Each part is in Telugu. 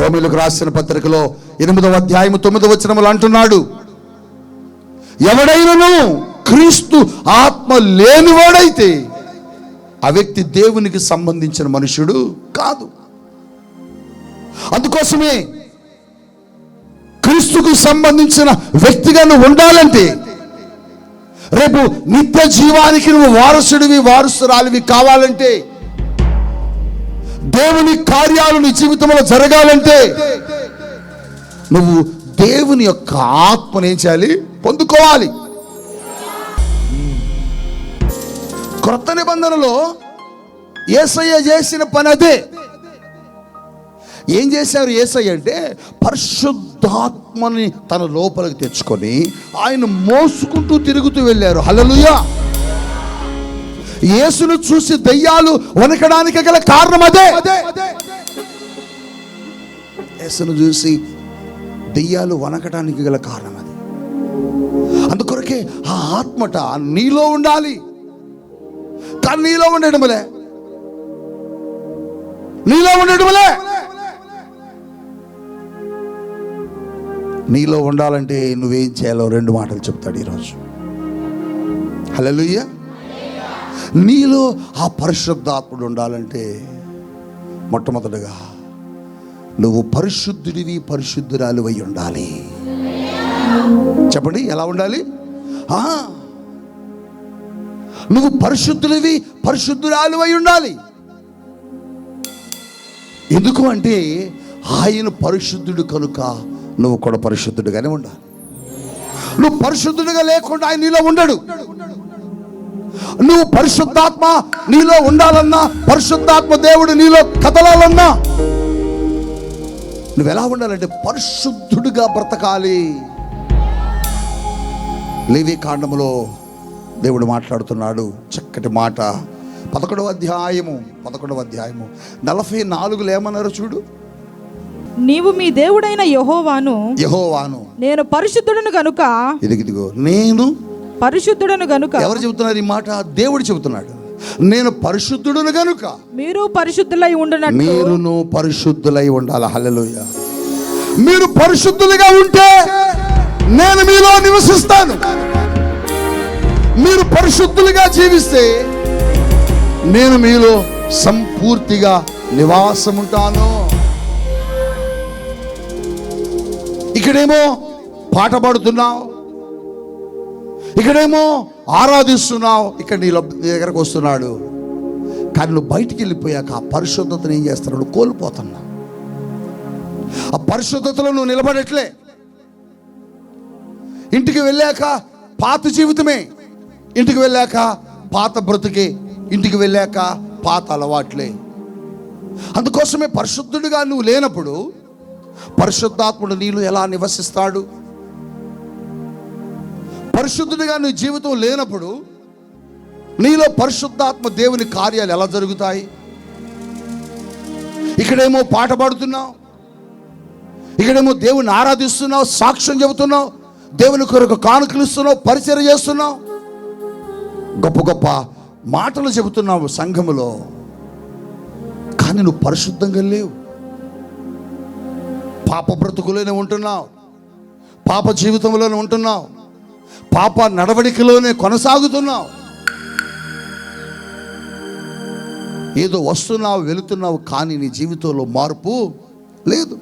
రోమిలకు రాసిన పత్రికలో ఎనిమిదవ అధ్యాయం తొమ్మిదవ వచనములు అంటున్నాడు. ఎవడైనను క్రీస్తు ఆత్మ లేనివాడైతే ఆ వ్యక్తి దేవునికి సంబంధించిన మనుషుడు కాదు. అందుకోసమే క్రీస్తుకు సంబంధించిన వ్యక్తిగా నువ్వు ఉండాలంటే రేపు నిత్య జీవానికి నువ్వు వారసుడివి వారసురాలివి కావాలంటే దేవుని కార్యాలు నీ జీవితంలో జరగాలంటే నువ్వు దేవుని యొక్క ఆత్మను ఏం చేయాలి? పొందుకోవాలి. క్రొత్త నిబంధనలో ఏసయ్య చేసిన పని అదే. ఏం చేశారు ఏసయ్య అంటే పరిశుద్ధాత్మని తన లోపలికి తెచ్చుకొని ఆయన మోసుకుంటూ తిరుగుతూ వెళ్ళారు. హలలుయా యేసును చూసి దయ్యాలు వణకడానికి గల కారణం అదే. యేసును చూసి దెయ్యాలు వణకడానికి గల కారణం అది. అందుకొరకే ఆ ఆత్మట నీలో ఉండాలి. కానీ నీలో ఉండటములే. నీలో ఉండటములే. నీలో ఉండాలంటే నువ్వేం చేయాలో రెండు మాటలు చెప్తాడు ఈరోజు. హల్లెలూయా. నీలో ఆ పరిశుద్ధాత్ముడు ఉండాలంటే మొట్టమొదటగా నువ్వు పరిశుద్ధుడివి పరిశుద్ధురాలు అయి ఉండాలి. చెప్పండి ఎలా ఉండాలి? నువ్వు పరిశుద్ధుడివి పరిశుద్ధురాలు అయి ఉండాలి. ఎందుకు అంటే ఆయన పరిశుద్ధుడు కనుక నువ్వు కూడా పరిశుద్ధుడుగానే ఉండాలి. నువ్వు పరిశుద్ధుడిగా లేకుండా ఆయన నీలో ఉండడు. నువ్వు పరిశుద్ధాత్మ నీలో ఉండాలన్నా పరిశుద్ధాత్మ దేవుడు నీలో కదలాలన్నా నువ్వు ఎలా ఉండాలంటే పరిశుద్ధుడిగా బ్రతకాలి. లేవి కాండములో దేవుడు మాట్లాడుతున్నాడు చక్కటి మాట. పదకొండవ అధ్యాయము పదకొండవ అధ్యాయము. నలభై నాలుగులు ఏమన్నారు చూడు? నీవు మీ దేవుడైన యెహోవాను యహోవాను. నేను పరిశుద్ధుడను గనుక ఇదిగిదిగో నేను పరిశుద్ధుడను గనుక. ఎవరు చెబుతున్నారు ఈ మాట? దేవుడు చెబుతున్నాడు. నేను పరిశుద్ధుడును గనుక. మీరు పరిశుద్ధులై ఉండునట్టు. మీరును పరిశుద్ధులై ఉండాలి. హల్లెలూయ. మీరు పరిశుద్ధులుగా ఉంటే నేను మీలో నివసిస్తాను. మీరు పరిశుద్ధులుగా జీవిస్తే నేను మీలో సంపూర్తిగా నివాసం ఉంటాను ఇక్కడేమో పాట పాడుతున్నావు. ఇక్కడేమో ఆరాధిస్తున్నావు ఇక్కడ నీ నీ దగ్గరకు వస్తున్నాడు. కానీ నువ్వు బయటికి వెళ్ళిపోయాక ఆ పరిశుద్ధతను ఏం చేస్తున్నావు నువ్వు కోల్పోతున్నావు ఆ పరిశుద్ధతలో నువ్వు నిలబడట్లే. ఇంటికి వెళ్ళాక పాత జీవితమే. ఇంటికి వెళ్ళాక పాత బ్రతుకే. ఇంటికి వెళ్ళాక పాత అలవాట్లే. అందుకోసమే పరిశుద్ధుడిగా నువ్వు లేనప్పుడు పరిశుద్ధాత్ముడు నీళ్ళు ఎలా నివసిస్తాడు? పరిశుద్ధుడిగా నీ జీవితం లేనప్పుడు నీలో పరిశుద్ధాత్మ దేవుని కార్యాలు ఎలా జరుగుతాయి? ఇక్కడేమో పాట పాడుతున్నావు. ఇక్కడేమో దేవుని ఆరాధిస్తున్నావు సాక్ష్యం చెబుతున్నావు దేవుని కొరకు కానుకలు ఇస్తున్నావు పరిచయం చేస్తున్నావు. గొప్ప గొప్ప మాటలు చెబుతున్నావు సంఘములో. కానీ నువ్వు పరిశుద్ధంగా లేవు. పాప బ్రతుకులోనే ఉంటున్నావు. పాప జీవితంలోనే ఉంటున్నావు. పాప నడవడికలోనే కొనసాగుతున్నావు. ఏదో వస్తున్నావు వెళుతున్నావు కానీ నీ జీవితంలో మార్పు లేదు.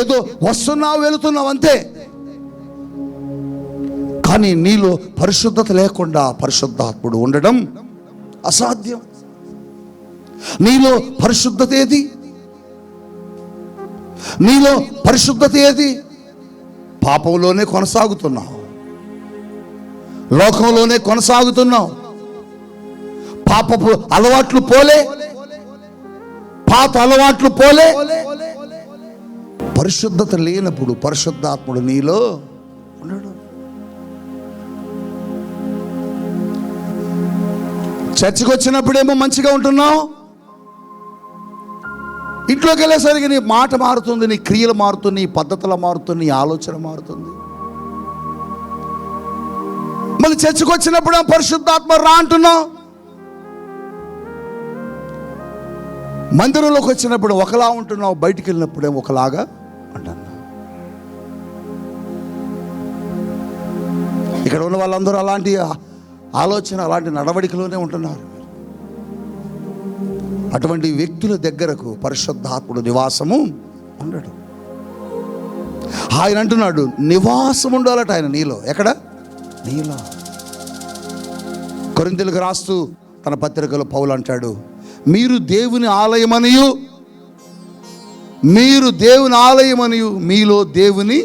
ఏదో వస్తున్నావు వెళుతున్నావు అంతే. కానీ నీలో పరిశుద్ధత లేకుండా పరిశుద్ధాత్ముడు ఉండడం అసాధ్యం. నీలో పరిశుద్ధత ఏది? నీలో పరిశుద్ధత ఏది? పాపంలోనే కొనసాగుతున్నావు. లోకంలోనే కొనసాగుతున్నాం. పాపపు అలవాట్లు పోలే. పాత అలవాట్లు పోలే. పరిశుద్ధత లేనప్పుడు పరిశుద్ధాత్ముడు నీలో ఉండడు. చర్చికి వచ్చినప్పుడేమో మంచిగా ఉంటున్నావు. ఇంట్లోకి వెళ్ళేసరికి నీ మాట మారుతుంది నీ క్రియలు మారుతుంది నీ పద్ధతులు మారుతుంది నీ ఆలోచన మారుతుంది. మళ్ళీ చర్చికి వచ్చినప్పుడు పరిశుద్ధాత్మ రా అంటున్నావు? మందిరంలోకి వచ్చినప్పుడు ఒకలా ఉంటున్నావు బయటికి వెళ్ళినప్పుడే ఒకలాగా అంటున్నావు. ఇక్కడ ఉన్న వాళ్ళందరూ అలాంటి ఆలోచన అలాంటి నడవడికలోనే ఉంటున్నారు. అటువంటి వ్యక్తుల దగ్గరకు పరిశుద్ధాత్ముడు నివాసము ఉండడు. ఆయన అంటున్నాడు నివాసం ఉండాలట ఆయన నీలో. ఎక్కడ? నీలో. కొరింతలకు రాస్తూ తన పత్రికలో పౌలు అంటాడు మీరు దేవుని ఆలయమనియు మీరు దేవుని ఆలయమనియు మీలో దేవుని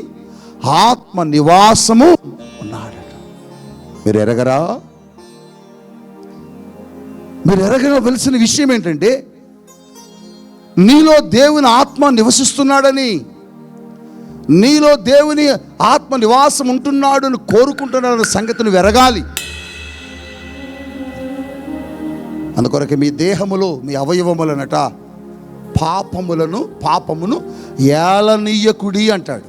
ఆత్మ నివాసము ఉన్నాడు మీరు ఎరగరా? మీరు ఎరగవలసిన విషయం ఏంటంటే నీలో దేవుని ఆత్మ నివసిస్తున్నాడని నీలో దేవుని ఆత్మ నివాసం ఉంటున్నాడు అని కోరుకుంటున్నాడు సంగతిని వెరగాలి అందుకొరకు మీ దేహములో మీ అవయవములనట పాపములను పాపమును ఏలనీయకుడి అంటాడు.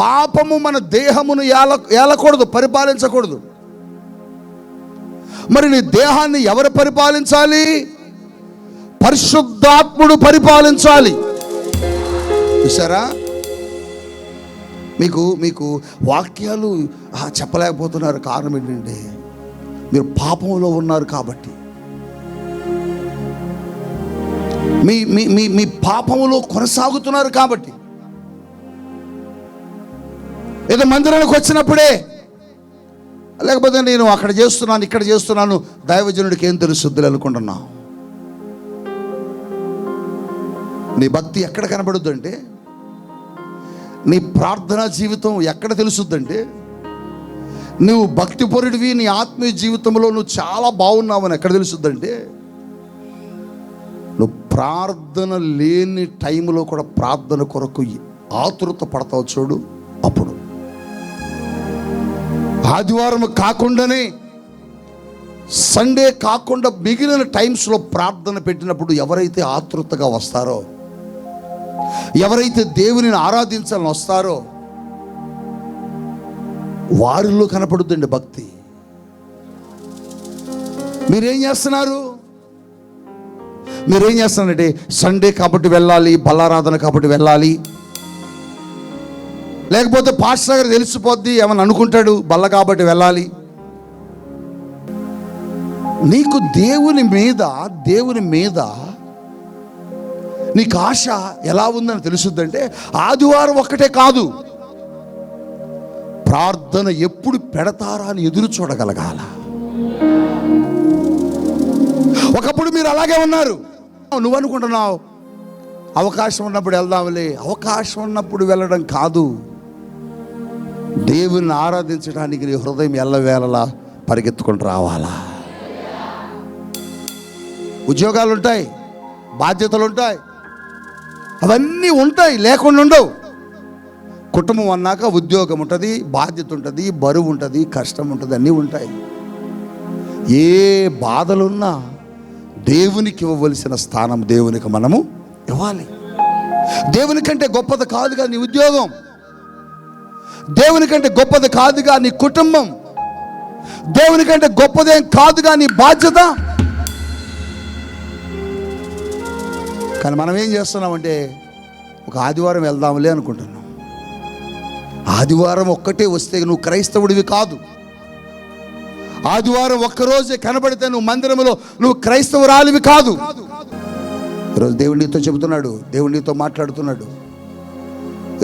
పాపము మన దేహమును ఏల ఏలకూడదు పరిపాలించకూడదు. మరి నీ దేహాన్ని ఎవరు పరిపాలించాలి? పరిశుద్ధాత్ముడు పరిపాలించాలి. చూసారా మీకు మీకు వాక్యాలు చెప్పలేకపోతున్నారు కారణం ఏంటంటే మీరు పాపంలో ఉన్నారు కాబట్టి. మీ మీ మీ మీ పాపములో కొనసాగుతున్నారు కాబట్టి. ఏదో మందిరానికి వచ్చినప్పుడే లేకపోతే నేను అక్కడ చేస్తున్నాను ఇక్కడ చేస్తున్నాను దైవజనుడికి ఏం తెలుసుద్దులు అనుకుంటున్నా నీ భక్తి ఎక్కడ కనబడుద్దంటే నీ ప్రార్థనా జీవితం ఎక్కడ తెలుసుద్దంటే నువ్వు భక్తిపరుడివి నీ ఆత్మీయ జీవితంలో నువ్వు చాలా బాగున్నావని ఎక్కడ తెలుసుద్దంటే నువ్వు ప్రార్థన లేని టైంలో కూడా ప్రార్థన కొరకు ఆతురత పడతావు చూడు అప్పుడు. ఆదివారం కాకుండానే సండే కాకుండా మిగిలిన టైమ్స్లో ప్రార్థన పెట్టినప్పుడు ఎవరైతే ఆతృతగా వస్తారో ఎవరైతే దేవునిని ఆరాధించాలని వస్తారో వారిలో కనపడుతుందండి భక్తి. మీరేం చేస్తున్నారు? మీరేం చేస్తున్నారంటే సండే కాబట్టి వెళ్ళాలి బల్లారాధన కాబట్టి వెళ్ళాలి. లేకపోతే పాస్టర్ గారు తెలిసిపోద్ది ఏమని అనుకుంటాడు బల్ల కాబట్టి వెళ్ళాలి. నీకు దేవుని మీద దేవుని మీద నీకు ఆశ ఎలా ఉందని తెలుసుద్దంటే ఆదివారం ఒక్కటే కాదు. ప్రార్థన ఎప్పుడు పెడతారా అని ఎదురు చూడగలగాల. ఒకప్పుడు మీరు అలాగే ఉన్నారు. నువ్వు అనుకుంటున్నావు అవకాశం ఉన్నప్పుడు వెళ్దాంలే అవకాశం ఉన్నప్పుడు వెళ్ళడం కాదు. దేవుని ఆరాధించడానికి నీ హృదయం ఎల్లవేళలా పరిగెత్తుకొని రావాలా. ఉద్యోగాలు ఉంటాయి బాధ్యతలు ఉంటాయి అవన్నీ ఉంటాయి లేకుండా ఉండవు. కుటుంబం అన్నాక ఉద్యోగం ఉంటుంది బాధ్యత ఉంటుంది బరువు ఉంటుంది కష్టం ఉంటుంది అన్నీ ఉంటాయి. ఏ బాధలున్నా దేవునికి ఇవ్వవలసిన స్థానం దేవునికి మనము ఇవ్వాలి. దేవుని కంటే గొప్పది కాదుగా నీ ఉద్యోగం. దేవుని కంటే గొప్పది కాదుగా నీ కుటుంబం. దేవుని కంటే గొప్పదేం కాదుగా నీ బాధ్యత. కానీ మనం ఏం చేస్తున్నామంటే ఒక ఆదివారం వెళ్దాంలే అనుకుంటున్నాం. ఆదివారం ఒక్కటే వస్తే నువ్వు క్రైస్తవుడివి కాదు. ఆదివారం ఒక్కరోజే కనబడితే నువ్వు మందిరంలో నువ్వు క్రైస్తవురాలివి కాదు. ఈరోజు దేవుడు నీతో చెబుతున్నాడు దేవుడు నీతో మాట్లాడుతున్నాడు.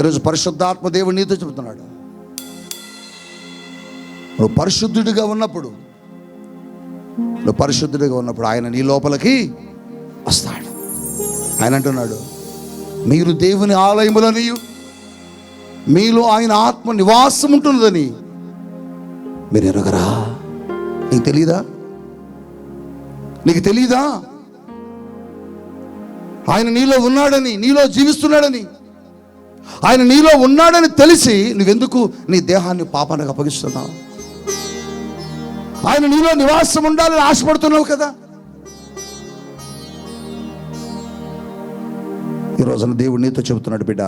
ఈరోజు పరిశుద్ధాత్మ దేవుడు నీతో చెబుతున్నాడు. నువ్వు పరిశుద్ధుడిగా ఉన్నప్పుడు నువ్వు పరిశుద్ధుడిగా ఉన్నప్పుడు ఆయన నీ లోపలికి వస్తాడు. ఆయన అంటున్నాడు మీరు దేవుని ఆలయములని మీలో ఆయన ఆత్మ నివాసం ఉంటున్నదని మీరు ఎరగరా? నీకు తెలీదా? నీకు తెలీదా? ఆయన నీలో ఉన్నాడని నీలో జీవిస్తున్నాడని ఆయన నీలో ఉన్నాడని తెలిసి నువ్వెందుకు నీ దేహాన్ని పాపానికి అప్పగిస్తున్నావు? ఆయన నీలో నివాసం ఉండాలని ఆశపడుతున్నావు కదా? ఈ రోజున దేవుడు నీతో చెబుతున్నాడు బిడ్డ.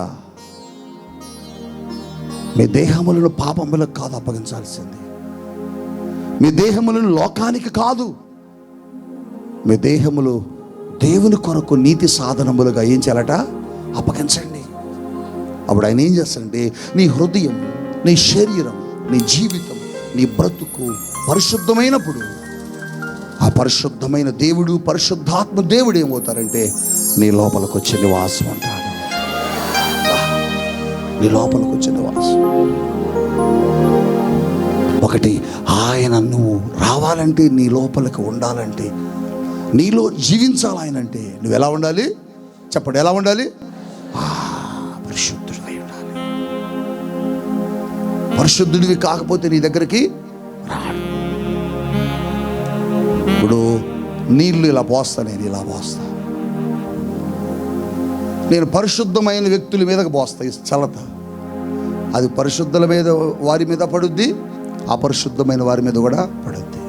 మీ దేహములను పాపములకు కాదు అప్పగించాల్సింది. మీ దేహములను లోకానికి కాదు. మీ దేహములు దేవుని కొరకు నీతి సాధనములుగా ఏం చేయాలట? అప్పగించండి. అప్పుడు ఆయన ఏం చేస్తాడంటే నీ హృదయం నీ శరీరం నీ జీవితం నీ బ్రతుకు పరిశుద్ధమైనప్పుడు ఆ పరిశుద్ధమైన దేవుడు పరిశుద్ధాత్మ దేవుడు ఏమవుతారంటే నీ లోపలికి వచ్చే నివాసం అంటాడు. నీ లోపలికి వచ్చి నివాసం. ఒకటి ఆయన నువ్వు రావాలంటే నీ లోపలికి ఉండాలంటే నీలో జీవించాలి ఆయన అంటే నువ్వు ఎలా ఉండాలి? చెప్పండి ఎలా ఉండాలి? ఆ, పరిశుద్ధుడివై ఉండాలి. పరిశుద్ధుడివి కాకపోతే నీ దగ్గరికి రాడు. ఇప్పుడు నీళ్ళు ఇలా పోస్తా నేను ఇలా పోస్తా నేను పరిశుద్ధమైన వ్యక్తుల మీదకి పోస్తాయి చలత. చల్లత అది పరిశుద్ధుల మీద వారి మీద పడుద్ది అపరిశుద్ధమైన వారి మీద కూడా పడుద్ది.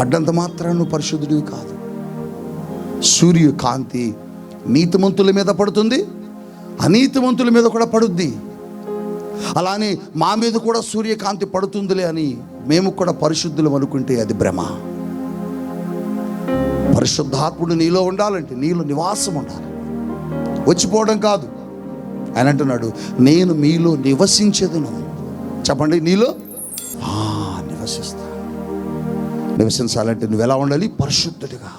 పడ్డంత మాత్రం నువ్వు పరిశుద్ధుడివి కాదు. సూర్యు కాంతి నీతిమంతుల మీద పడుతుంది అనీతిమంతుల మీద కూడా పడుద్ది. అలానే మా మీద కూడా సూర్యకాంతి పడుతుందిలే అని మేము కూడా పరిశుద్ధులం అనుకుంటే అది భ్రమ. పరిశుద్ధాత్ముడు నీలో ఉండాలంటే నీలో నివాసం ఉండాలి. వచ్చిపోవడం కాదు. ఆయన అంటున్నాడు నేను మీలో నివసించేదను. చెప్పండి నీలో? ఆ, నివసిస్తా నివసించాలంటే నువ్వు ఎలా ఉండాలి? పరిశుద్ధుడిగా.